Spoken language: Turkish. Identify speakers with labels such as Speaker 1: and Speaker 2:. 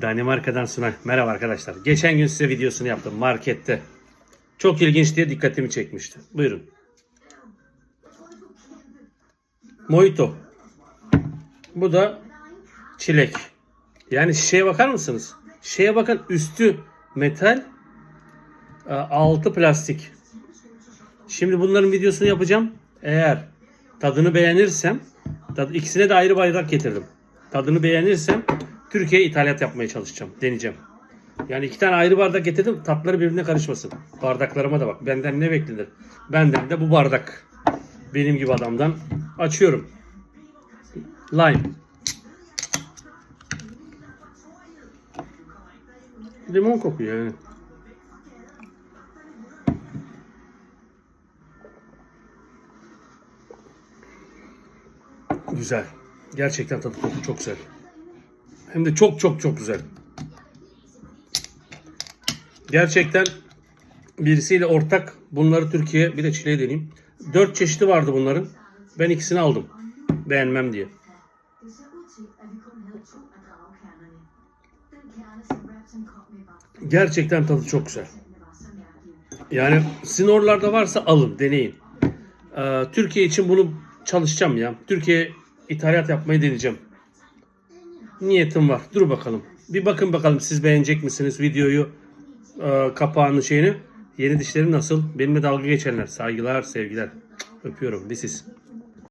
Speaker 1: Danimarka'dan Sunay. Merhaba arkadaşlar. Geçen gün size videosunu yaptım markette. Çok ilginç diye dikkatimi çekmişti. Buyurun. Mojito. Bu da çilek. Yani şişeye bakar mısınız? Şişeye bakın üstü metal, e, altı plastik. Şimdi bunların videosunu yapacağım. Eğer tadını beğenirsem, tad, ikisine de ayrı bardak getirdim. Tadını beğenirsem Türkiye'ye ithalat yapmaya çalışacağım, deneyeceğim. Yani iki tane ayrı bardak getirdim, tatları birbirine karışmasın. Bardaklarıma da bak. Benden ne beklenir? Benden de bu bardak. Benim gibi adamdan açıyorum. Lime. Limon kokuyor yani. Güzel. Gerçekten tadı koku çok güzel. Hem de çok çok çok güzel. Gerçekten birisiyle ortak bunları Türkiye bir de Çile'ye deneyeyim. Dört çeşidi vardı bunların. Ben ikisini aldım. Beğenmem diye. Gerçekten tadı çok güzel. Yani sizin oralarda varsa alın, deneyin. Ee, Türkiye için bunu çalışacağım ya. Türkiye ithalat yapmayı deneyeceğim. Niyetim var. Dur bakalım. Bir bakın bakalım siz beğenecek misiniz videoyu, e, kapağını şeyini. Yeni dişlerim nasıl? Benimle dalga geçenler. Saygılar, sevgiler. Öpüyorum. This is.